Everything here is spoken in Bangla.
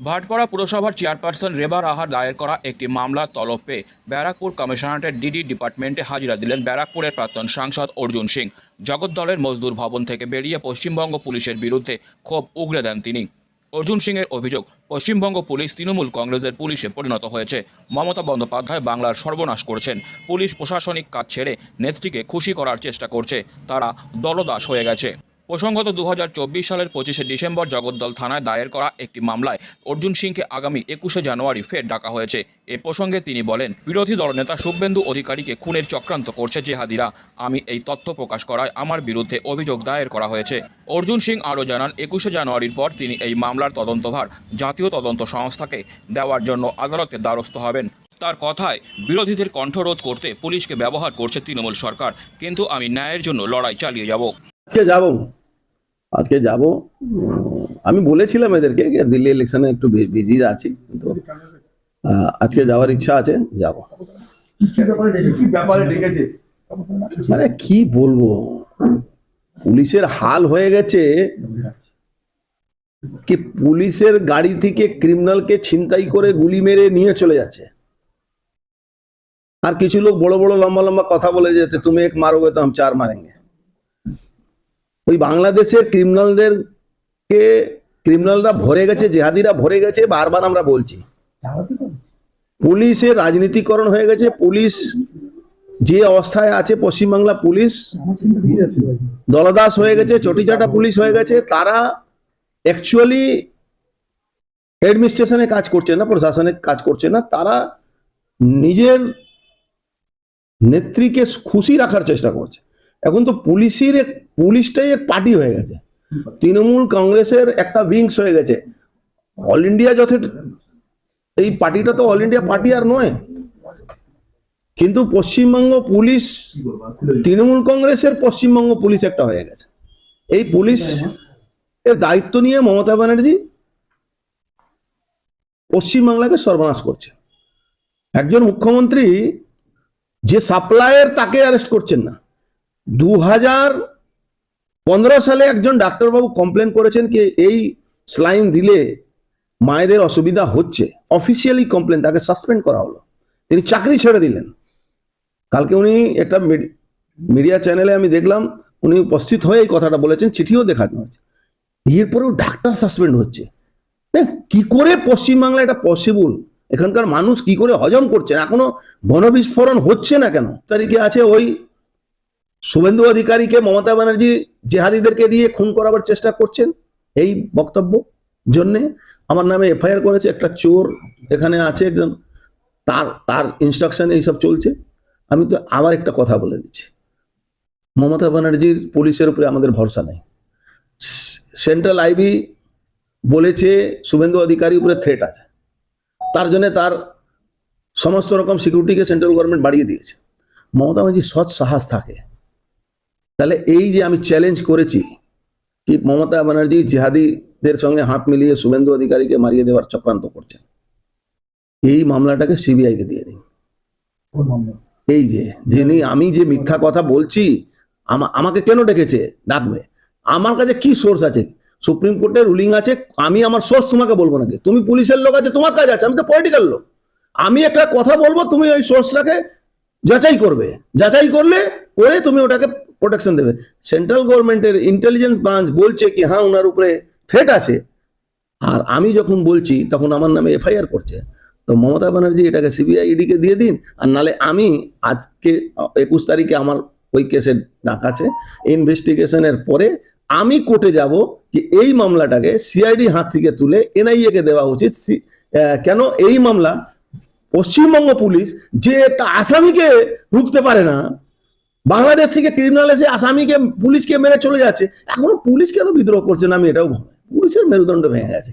ভাটপাড়া পুরসভার চেয়ারপারসন রেবার আহার দায়ের করা একটি মামলা তলব। পেয়ে ব্যারাকপুর কমিশনারেটের ডিডি ডিপার্টমেন্টে হাজিরা দিলেন ব্যারাকপুরের প্রাক্তন সাংসদ অর্জুন সিং। জগদ্দলের মজদুর ভবন থেকে বেরিয়ে পশ্চিমবঙ্গ পুলিশের বিরুদ্ধে ক্ষোভ উগরে দেন তিনি। অর্জুন সিংয়ের অভিযোগ, পশ্চিমবঙ্গ পুলিশ তৃণমূল কংগ্রেসের পুলিশে পরিণত হয়েছে। মমতা বন্দ্যোপাধ্যায় বাংলার সর্বনাশ করছেন। পুলিশ প্রশাসনিক কাজ ছেড়ে নেত্রীকে খুশি করার চেষ্টা করছে। তারা দলদাস হয়ে গেছে। প্রসঙ্গত দু হাজার চব্বিশ সালের পঁচিশে ডিসেম্বর জগদ্দল থানায় দায়ের করা একটি মামলায় অর্জুন সিংকে আগামী একুশে জানুয়ারি ফের ডাকা হয়েছে। এ প্রসঙ্গে তিনি বলেন, বিরোধী দলনেতা শুভেন্দু অধিকারীকে খুনের চক্রান্ত করছে জেহাদিরা। আমি এই তথ্য প্রকাশ করায় আমার বিরুদ্ধে অভিযোগ দায়ের করা হয়েছে। অর্জুন সিং আরও জানান, একুশে জানুয়ারির পর তিনি এই মামলার তদন্তভার জাতীয় তদন্ত সংস্থাকে দেওয়ার জন্য আদালতের দ্বারস্থ হবেন। তার কথায়, বিরোধীদের কণ্ঠরোধ করতে পুলিশকে ব্যবহার করছে তৃণমূল সরকার, কিন্তু আমি ন্যায়ের জন্য লড়াই চালিয়ে যাব। যাব। আজকে যাব। আমি বলেছিলাম এদেরকে দিল্লি ইলেকশনে একটু বিজি আছি, কিন্তু আজকে যাওয়ার ইচ্ছা আছে, যাব। মানে কি বলব? পুলিশের হাল হয়ে গেছে। কি পুলিশের গাড়ি থেকে ক্রিমিনালকে ছিনতাই করে গুলি মেরে নিয়ে চলে যাচ্ছে। আর কিছু লোক বড় বড় লম্বা লম্বা কথা বলে যাচ্ছে তুমি এক মারোগে তো हम চার মারেঙ্গে। ওই বাংলাদেশের ক্রিমিনালদের কে ক্রিমিনালরা ভরে গেছে জেহাদিরা ভরে গেছে বারবার আমরা বলছি। পুলিশের রাজনীতিকরণ হয়ে গেছে পুলিশ যে অবস্থায় আছে পশ্চিমবাংলা পুলিশ দলদাস হয়ে গেছে চটিচাটা পুলিশ হয়ে গেছে তারা অ্যাকচুয়ালি অ্যাডমিনিস্ট্রেশনে কাজ করছে না প্রশাসনে কাজ করছে না তারা নিজের নেত্রীকে খুশি রাখার চেষ্টা করছে। এখন তো পুলিশের পুলিশটাই এক পার্টি হয়ে গেছে। তৃণমূল কংগ্রেসের একটা উইংস হয়ে গেছে। অল ইন্ডিয়া যথে এই পার্টিটা তো অল ইন্ডিয়া পার্টি আর নয়। কিন্তু পশ্চিমবঙ্গ পুলিশ তৃণমূল কংগ্রেসের পশ্চিমবঙ্গ পুলিশ একটা হয়ে গেছে। এই পুলিশ এর দায়িত্ব নিয়ে মমতা ব্যানার্জি পশ্চিমবাংলাকে সর্বনাশ করছে। একজন মুখ্যমন্ত্রী যে সাপ্লায়ার তাকে অ্যারেস্ট করছেন না। দু হাজার পনেরো সালে একজন ডাক্তারবাবু কমপ্লেন করেছেন কি এই স্লাইন দিলে মায়েদের অসুবিধা হচ্ছে। অফিসিয়ালি কমপ্লেন তাকে সাসপেন্ড করা হলো। তিনি চাকরি ছেড়ে দিলেন। কালকে উনি একটা মিডিয়া চ্যানেলে আমি দেখলাম, উনি উপস্থিত হয়ে এই কথাটা বলেছেন, চিঠিও দেখানো হয়েছে। এরপরেও ডাক্তার সাসপেন্ড হচ্ছে। হ্যাঁ কি করে পশ্চিমবাংলা এটা পসিবল এখানকার মানুষ কি করে হজম করছেন এখনও গণবিস্ফোরণ হচ্ছে না কেন? তারিখে আছে ওই শুভেন্দু অধিকারীকে মমতা ব্যানার্জি জেহাদিদেরকে দিয়ে খুন করাবার চেষ্টা করছেন এই বক্তব্য জন্যে। আমার নামে এফআইআর করেছে, একটা চোর এখানে আছে, একজন তার তার ইনস্ট্রাকশন এইসব চলছে। আমি তো আবার একটা কথা বলে দিচ্ছি। মমতা ব্যানার্জির পুলিশের উপরে আমাদের ভরসা নেই। সেন্ট্রাল আইবি বলেছে শুভেন্দু অধিকারী উপরে থ্রেট আছে। তার জন্য তার সমস্ত রকম সিকিউরিটিকে সেন্ট্রাল গভর্নমেন্ট বাড়িয়ে দিয়েছে। মমতা ব্যানার্জি সৎ সাহস থাকে। তাহলে এই যে আমি চ্যালেঞ্জ করেছি কি মমতা ব্যানার্জি জিহাদিদের সঙ্গে হাত মিলিয়ে শুভেন্দু অধিকারীকে মারিয়ে দেওয়ার চক্রান্ত করছেন। এই মামলাটাকে সিবিআইকে দিয়ে দিন। এই যে যিনি আমি যে মিথ্যা কথা বলছি আমাকে কেন ডেকেছে? ডাকবে। আমার কাছে কি সোর্স আছে? সুপ্রিম কোর্টের রুলিং আছে, আমি আমার সোর্স তোমাকে বলব নাকি? তুমি পুলিশের লোক আছে, তোমার কাজ আছে, আমি তো পলিটিক্যাল লোক। আমি একটা কথা বলব, তুমি ওই সোর্সটাকে যাচাই করবে। যাচাই করলে করে তুমি ওটাকে প্রোটেকশন দেবে। সেন্ট্রাল গভর্নমেন্টের ইন্টেলিজেন্স ব্রাঞ্চ বলছে কি হ্যাঁ ওনার উপরে থ্রেট আছে। আর আমি যখন বলছি, তখন আমার নামে এফআইআর করছে। তো মমতা ব্যানার্জি এটাকে সিবিআই ইডিকে দিয়ে দিন, আর নালে আমি আজকে, একুশ তারিখে আমার ওই কেসের ডাক আছে। ইনভেস্টিগেশনের পরে আমি কোর্টে যাব যে এই মামলাটাকে সিআইডি হাত থেকে তুলে এনআইএ কে দেওয়া উচিত। কেন এই মামলা পশ্চিমবঙ্গ পুলিশ যে একটা আসামিকে রুখতে পারে না বাংলাদেশ থেকে ক্রিমিনাল এসে আসামিকে, পুলিশকে মেরে চলে যাচ্ছে। এখনও পুলিশ কেন বিদ্রোহ করছে না, আমি এটাও পুলিশের মেরুদণ্ড ভেঙে গেছে।